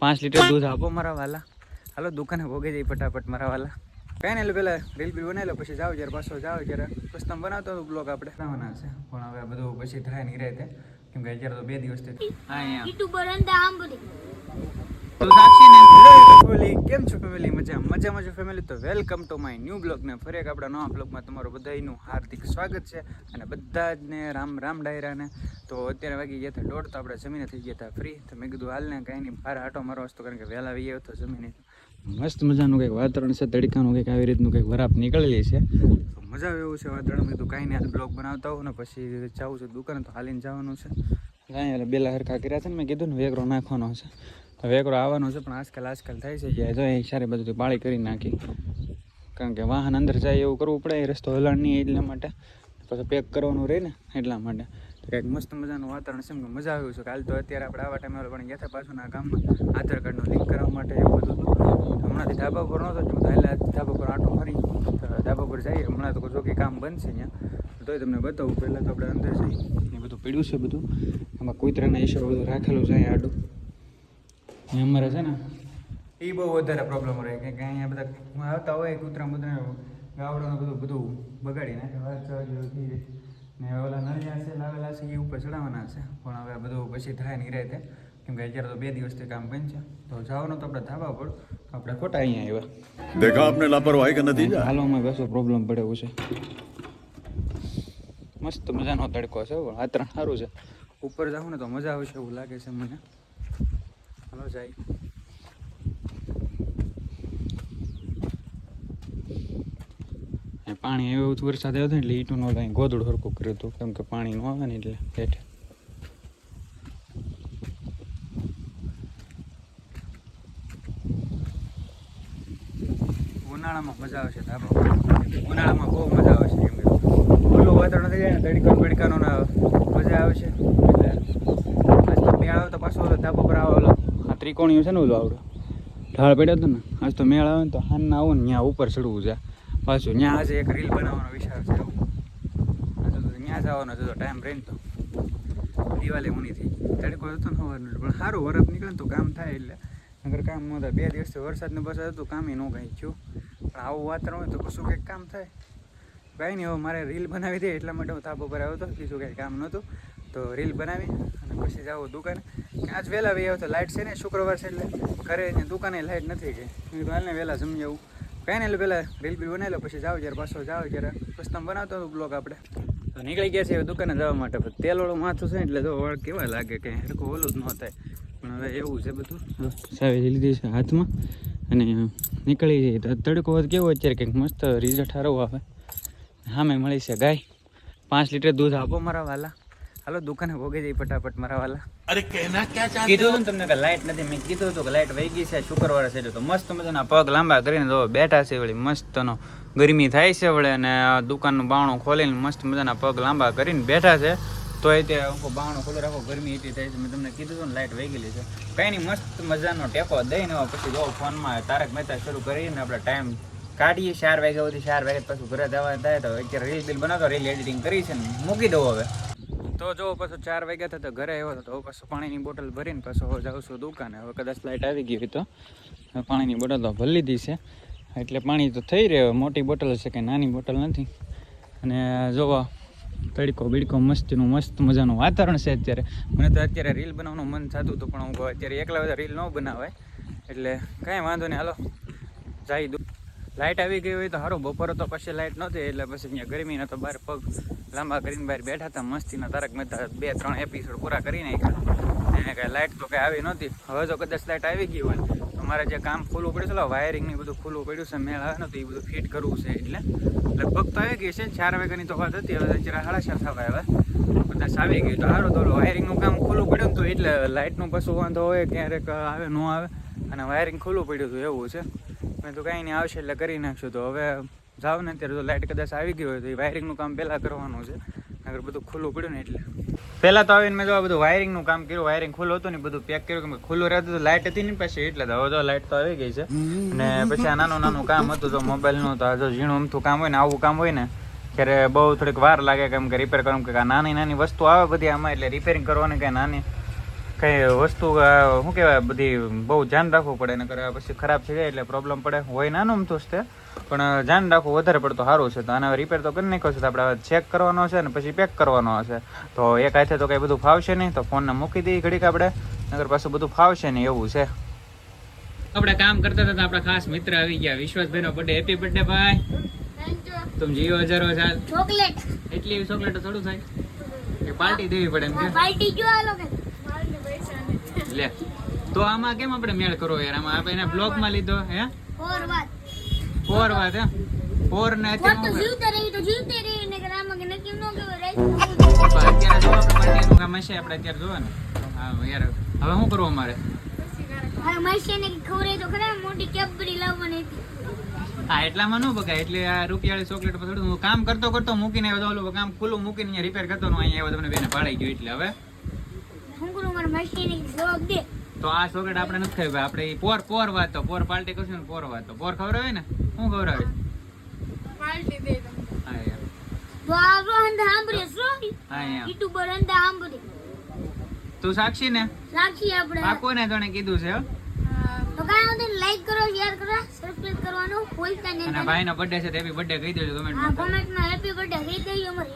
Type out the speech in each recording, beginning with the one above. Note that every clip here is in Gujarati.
પાંચ લીટર દૂધ આપો. મારા વાલા. હાલો દુકાને ભોગે જઈ ફટાફટ મારા વાલા. કઈ નહીં એટલે પેલા રીલ બીલ બનાવી લો પછી જાઓ જ્યારે પાછો જાઓ જ્યારે પછી તમે બનાવતો હતો બ્લોગ આપણે. બનાવવાના છે પણ હવે બધું પછી થાય નહીં રહે કેમ કે અત્યારે તો બે દિવસથી હા અહીંયા. યુટ્યુબર અંદર આમ બધી. તો સાક્ષી ને કેમ છો ફેમિલી મજા મજામાં છો ફેમિલી તો welcome to my new blog ને ફરી એક આપણા નવા બ્લોગમાં તમારું બધાનું હાર્દિક સ્વાગત છે અને બધા જ ને રામ રામ ડાયરાને. તો અત્યારે વાગી ગયા હતા દોઢ તો આપણે જમીને થઈ ગયા હતા ફ્રી તો મેં કીધું હાલને કાંઈ નહીં બહાર આટો મારો વસ્તુ કારણ કે વહેલા આવી ગયો તો જમીને. મસ્ત મજાનું કંઈક વાતાવરણ છે તડકાનું કંઈક આવી રીતનું કંઈક વરાપ નીકળેલી છે. તો મજા આવે એવું છે વાતાવરણ. મેં કીધું કાંઈ નહીં હાલ બ્લોગ બનાવતા હોઉં ને પછી જાઉં છું દુકાને. તો હાલીને જવાનું છે. કાંઈ એટલે બેલા હરખા કર્યા છે ને મેં કીધું ને વેગરો નાખવાનો છે. વેગરો આવવાનો છે, પણ આજકાલ આજકાલ થાય છે કે જો સારી બધું પાળી કરી નાખી. કારણ કે વાહન અંદર જાય એવું કરવું પડે, એ રસ્તો હલાણ નહીં એટલા માટે. પછી પેક કરવાનું રહે ને એટલા માટે. તો કંઈક મસ્ત મજાનું વાતાવરણ છે એમ મજા આવ્યું છે. કાલ તો અત્યારે આપણે આવા ટાઈમે પણ ગયા હતા પાછું ગામમાં. આધાર કાર્ડનું લિંક કરવા માટે એવું બધું હતું. હમણાંથી ધાબા પર નહોતો તો પહેલાં ધાબા પર આંટો ફરી ધાબા પર જઈએ. હમણાં તો જો કે કામ બનશે અહીંયા. તોય તમને બતાવું, પહેલાં તો આપણે અંદર જઈએ. એ બધું પીડ્યું છે બધું. આમાં કૂતરાના ઈશ્વર બધું રાખેલું છે અહીંયા આડું. અમારે છે ને? એ બહુ વધારે પ્રોબ્લેમ રહે કે અહીંયા બધા આવતા હોય કૂતરા બુતરા ગાવડાનું બધું બધું બગાડી નાખે ને ઓલા નળિયા છે લાવેલા છે એ ઉપર ચડાવવાના છે. પણ હવે બધું પછી થાય નહીં રહે કેમ કે અત્યારે તો બે દિવસથી કામ બંધ છે. તો જવાનો તો આપણે ધાબા પર આપણે ખોટા અહીંયા આવ્યા. દેખા આપણે લાપરવાહી કે નથી હાલવામાં કશો પ્રોબ્લેમ પડ્યો છે. મસ્ત મજાનો તડકો છે પણ આ ત્રણ સારું છે. ઉપર જાઉં ને તો મજા આવશે એવું લાગે છે મને. હાલો જાય. પાણી એવું વરસાદ આવ્યો હતો એટલે ઈટું નો કાંઈ ગોદડું હરકું કર્યું હતું. કેમ કે પાણી ન આવે ને એટલે હેઠે. ઉનાળામાં મજા આવશે છે પર. ઉનાળામાં બહુ મજા આવશે કેમ કે ખુલ્લું વાતાવરણ થઈ જાય ને તડકો મજા એટલે આવે તો પાછો ધાબો ધાબા પર આવે ઓલો આ ત્રિકોણીયું છે ને ઓલું આવડું. ઢાળ પડ્યો હતો ને? આજ તો મેળ આવે ને તો હાન આવો ને ત્યાં ઉપર ચડવું છે. પાછું ત્યાં આજે એક રીલ બનાવવાનો વિચાર છે. ત્યાં જવાનો છે, તો ટાઈમ રહીને તો. દિવાલે ઊની થઈ તડકો હતો ને સવારનો પણ સારું વરફ નીકળે ને તો કામ થાય એટલે. નગર કામ નહોતા બે દિવસથી વરસાદને વરસાદ હતું, કામે ન કાંઈ થયું. પણ આવું વાતાવરણ હોય તો કશું કંઈક કામ થાય. કાંઈ નહીં, હવે મારે રીલ બનાવી દે એટલા માટે હું તાપ ઉપર આવ્યો હતો. બીજું કંઈ કામ નહોતું. તો રીલ બનાવી અને પછી જાઓ દુકાને. આજ વહેલા વહી આવ્યો લાઇટ છે ને, શુક્રવાર છે એટલે ઘરે ને દુકાને લાઇટ નથી ગઈ. હાલને વહેલા જમી આવું. કાંઈ નહીં પહેલાં રીલ બિલ બનાવી લો, પછી જાઓ જ્યારે પાછો જાઓ જ્યારે પછી તમે બનાવતો હતો બ્લોગ આપણે. તો નીકળી ગયા છે દુકાને જવા માટે. પણ તેલવાળું માથું છે એટલે જો વાળ કેવા લાગે કે હરખું ઓલું જ ન થાય. પણ હવે એવું છે બધું. સાવી લીધી છે હાથમાં. અને નીકળી જઈએ તો તડકો કેવો અત્યારે કંઈક મસ્ત રિઝલ્ટ સારું આવે. સામે મળી છે ગાય. પાંચ લીટર દૂધ આપો મારા વાલા. હાલો દુકાને ભોગે જઈ ફટાફટ મારા વાલા. અરે કહેના ક્યાં ચાલે કીધું તમને કે લાઈટ નથી મેં કીધું હતું કે લાઈટ વહી ગઈ છે શુક્રવાર છે તો મસ્ત મજાના પગ લાંબા કરીને તો બેઠા છે વળી મસ્તનો ગરમી થાય છે વળે અને દુકાનનું બાણું ખોલીને મસ્ત મજાના પગ લાંબા કરીને બેઠા છે. તો એ ત્યાં આખો બાણું ખોલી રાખો ગરમી એટલી થાય છે મેં તમને કીધું હતું ને લાઇટ વહી ગયેલી છે. કંઈ નહીં મસ્ત મજાનો ટેકો દઈને પછી જો ફોનમાં તારક મહેતા શરૂ કરીને આપણે ટાઈમ કાઢીએ ચાર વાગ્યા સુધી ચાર વાગ્યા પછી ઘરે જવા થાય તો અત્યારે રીલ બિલ બનાવતો રીલ એડિટિંગ કરી છે ને મૂકી દઉં હવે. તો જો પાછો ચાર વાગ્યા થતા ઘરે આવ્યો તો પાછો પાણીની બોટલ ભરીને પાછો જાઉં છું દુકાને. હવે કદાચ લાઇટ આવી ગઈ હોય તો. પાણીની બોટલ તો ભરી લીધી છે. એટલે પાણી તો થઈ રહ્યો મોટી બોટલ છે કે નાની બોટલ નથી. અને જોવા તડકો બીડકો મસ્તીનું મસ્ત મજાનું વાતાવરણ છે અત્યારે. મને તો અત્યારે રીલ બનાવવાનું મન થતું હતું, પણ હું અત્યારે એકલા બધા રીલ ન બનાવાય. એટલે કાંઈ વાંધો નહીં, હાલો. જાય દુ લાઇટ આવી ગઈ હોય તો સારું બપોરે તો પછી લાઇટ નહોતી, એટલે પછી અહીંયા ગરમી તો બહાર પગ લાંબા કરીને બહાર બેઠા હતા. મસ્તીના તારક મહેતા બે ત્રણ એપિસોડ પૂરા કરી નાખ્યા. એને કાંઈ લાઇટ તો કાંઈ આવી નહોતી. હવે જો કદાચ લાઇટ આવી ગઈ હોય, તો મારે જે કામ ખુલ્લું પડ્યું છે વાયરિંગ ને બધું ખુલ્લું પડ્યું છે, મેળ આવે ને તો એ બધું ફિટ કરવું છે, એટલે લગભગ તો આવી ગઈ છે. ચાર વાગ્યાની તો વાત હતી, હવે જરા સાડા ચાર થવા આવ્યા કદાચ આવી ગઈ તો સારું તો વાયરિંગનું કામ ખુલ્લું પડ્યું ને તો એટલે લાઇટનું કશું વાંધો હોય, ક્યારેક આવે, ન આવે, અને વાયરિંગ ખુલ્લું પડ્યું હતું એવું છે. મેં તો કાંઈ નહીં, આવશે એટલે કરી નાખશું. તો હવે જાવ ને ત્યારે તો લાઇટ કદાચ આવી ગઈ હોય તો એ વાયરિંગનું કામ પહેલાં કરવાનું છે. નગર બધું ખુલ્લું પડ્યું ને એટલે. પહેલાં તો આવીને મેં જો આ બધું વાયરિંગનું કામ કર્યું વાયરિંગ ખુલ્લું હતું ને બધું પેક કર્યું કે ખુલ્લું રહેતું તો લાઇટ હતી ને પછી એટલે હવે તો લાઇટ તો આવી ગઈ છે. ને પછી આ નાનું નાનું કામ હતું તો મોબાઈલનું તો આ જો ઝીણું અમથું કામ હોય ને આવું કામ હોય ને, ત્યારે બહુ થોડીક વાર લાગે કેમ કે રિપેર કરવાનું કે નાની નાની વસ્તુ આવે બધી આમાં એટલે રિપેરિંગ કરવાની કાંઈ નાની કઈ વસ્તુ શું કહેવાય બધી બહુ ધ્યાન રાખવું પડે ને કરે પછી ખરાબ થઈ જાય એટલે પ્રોબ્લેમ પડે. હોય નાનું આમ છે પણ ધ્યાન રાખવું વધારે પડતો સારું છે. તો આને રિપેર તો કરી નાખ્યો છે તો આપણે ચેક કરવાનો છે ને પછી પેક કરવાનો હશે. તો એક હાથે તો કંઈ બધું ફાવશે નહીં તો ફોનને મૂકી દઈએ ઘડીક આપણે નગર પાછું બધું ફાવશે નહીં એવું છે. આપણે કામ કરતા હતા આપણા ખાસ મિત્ર આવી ગયા. વિશ્વાસભાઈ નો બર્થડે હેપી બર્થડે ભાઈ. તુમ જીવો હજારો ચોકલેટ. એટલી ચોકલેટ થોડું થાય. કે પાર્ટી દેવી પડે પાર્ટી જો લોકો. લે. તો આમાં કેમ આપણે મેળ કરો યાર? આમાં આપણે એના બ્લોકમાં લીધો હે? ઓર વાત. ફોર વાત હે? ફોર ને તો જીવતે રહી તો જીવતે રહી ને ગ્રામ કે નકી નો કેવું રહી અત્યારે જો આપણે પાર્ટી નું કામ હશે? આપણે અત્યારે જોવા ને. હા યાર હવે શું કરવું અમારે? હવે મરશે ને ખવરે તો ખરા મોટી કેબરી લાવવાની હતી. હા એટલામાં ન બગાય એટલે આ રૂપિયાળી ચોકલેટ પર થોડું હું કામ કરતો કરતો મૂકીને આવ્યો ઓલું કામ ખુલ્લું મૂકીને રિપેર કરતો નો અહીંયા આવ્યો તમને બેને પાડાઈ ગયો એટલે હવે? હું તો આ ચોકલેટ આપણે નથી ખાવી આપણે પોર પોર વાતો પોર પાલટી કરશું ને પોર વાતો. પોર ખવડાવે ને? હું ખવડાવે હા તો શું હા? સાક્ષી ને? સાક્ષી આપણે. પાકો ને તને કીધું છે હો. તો કાંઈ વાંધો લાઈક કરો શેર કરો સબસ્ક્રાઇબ કરવાનું ભૂલતા નહીં. બર્થડે છે હેપી બર્થડે કહી દેજો કમેન્ટ કોમેન્ટમાં હેપી બર્થડે કહી અમારે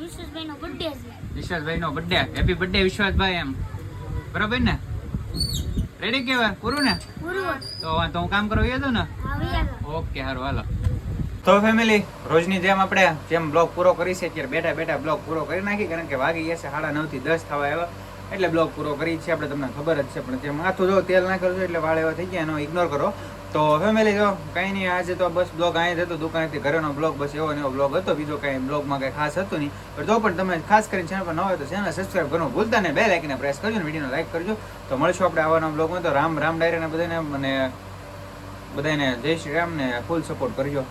બર્થડે છે. બર્થડે હેપી બર્થડે વિશ્વાસભાઈ એમ. બરોબર ને? રેડી કેવાય પૂરું ને? પૂરું. તો હું કામ કરવા ગયો ને? ઓકે સારું હાલો. તો ફેમિલી રોજની જેમ આપણે જેમ બ્લોગ પૂરો કરી છે અત્યારે બેઠા બેઠા બ્લોગ પૂરો કરી નાખી કારણ કે વાગી ગયા છે સાડા નવથી દસ થવા આવ્યા. એટલે બ્લોગ પૂરો કરી છે આપણે તમને ખબર જ છે પણ જે માથું જો તેલ ના કરજો એટલે વાળ એવા થઈ ગયા એનો ઇગ્નોર કરો. તો ફેમિલી જો કંઈ નહીં, આજે તો બસ બ્લોગ અહીં જ હતો. દુકાનેથી ઘરેનો બ્લોગ બસ એવો એવો બ્લોગ હતો. બીજો કાંઈ બ્લોગમાં કંઈ ખાસ હતું નહીં. પણ તો પણ તમે ખાસ કરીને ચેનલ પર ન હોય તો ચેનલ સબસ્ક્રાઈબ કરવાનું ભૂલતા ને બે લાઈકને પ્રેસ કરજો ને વિડીયોને લાઈક કરજો. તો મળશું આપણે આવવાના બ્લોગમાં. તો રામ રામ ડાયરાને બધાને, મને બધાને જય શ્રી રામ ને ફૂલ સપોર્ટ કરજો.